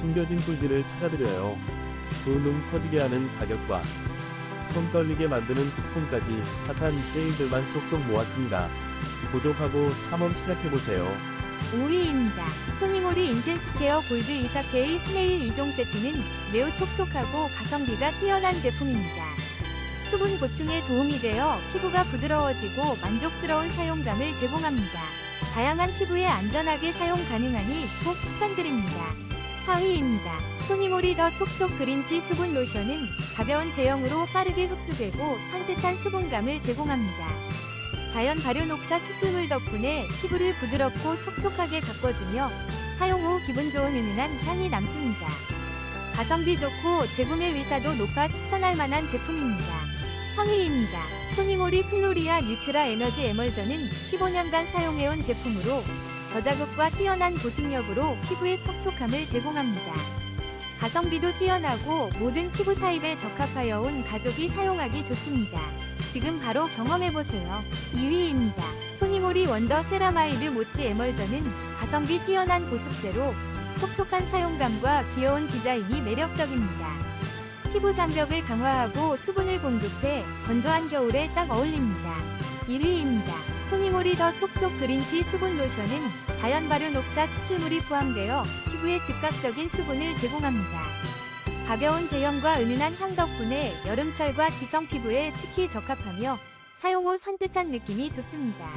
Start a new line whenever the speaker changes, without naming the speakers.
숨겨진 꿀들을 찾아드려요. 두눈 커지게 하는 가격과 손 떨리게 만드는 쿠폰까지 핫한 세일들만 쏙쏙 모았습니다. 구독하고 탐험 시작해보세요.
5위입니다. 토니모리 인텐스케어 골드 이사케의 스네일 2종 세트는 매우 촉촉하고 가성비가 뛰어난 제품입니다. 수분 보충에 도움이 되어 피부가 부드러워지고 만족스러운 사용감을 제공합니다. 다양한 피부에 안전하게 사용 가능하니 꼭 추천드립니다. 4위입니다. 토니모리 더 촉촉 그린티 수분 로션은 가벼운 제형으로 빠르게 흡수되고 산뜻한 수분감을 제공합니다. 자연 발효 녹차 추출물 덕분에 피부를 부드럽고 촉촉하게 가꿔주며 사용 후 기분 좋은 은은한 향이 남습니다. 가성비 좋고 재구매 위사도 높아 추천할 만한 제품입니다. 성의입니다. 토니모리 플로리아 뉴트라 에너지 에멀전은 15년간 사용해온 제품으로 저자극과 뛰어난 보습력으로 피부에 촉촉함을 제공합니다. 가성비도 뛰어나고 모든 피부 타입에 적합하여 온 가족이 사용하기 좋습니다. 지금 바로 경험해보세요. 2위입니다. 토니모리 원더 세라마이드 모찌 에멀전은 가성비 뛰어난 보습제로 촉촉한 사용감과 귀여운 디자인이 매력적입니다. 피부 장벽을 강화하고 수분을 공급해 건조한 겨울에 딱 어울립니다. 1위입니다. 토니모리 더 촉촉 그린티 수분 로션은 자연 발효 녹차 추출물이 포함되어 피부에 즉각적인 수분을 제공합니다. 가벼운 제형과 은은한 향 덕분에 여름철과 지성 피부에 특히 적합하며 사용 후 산뜻한 느낌이 좋습니다.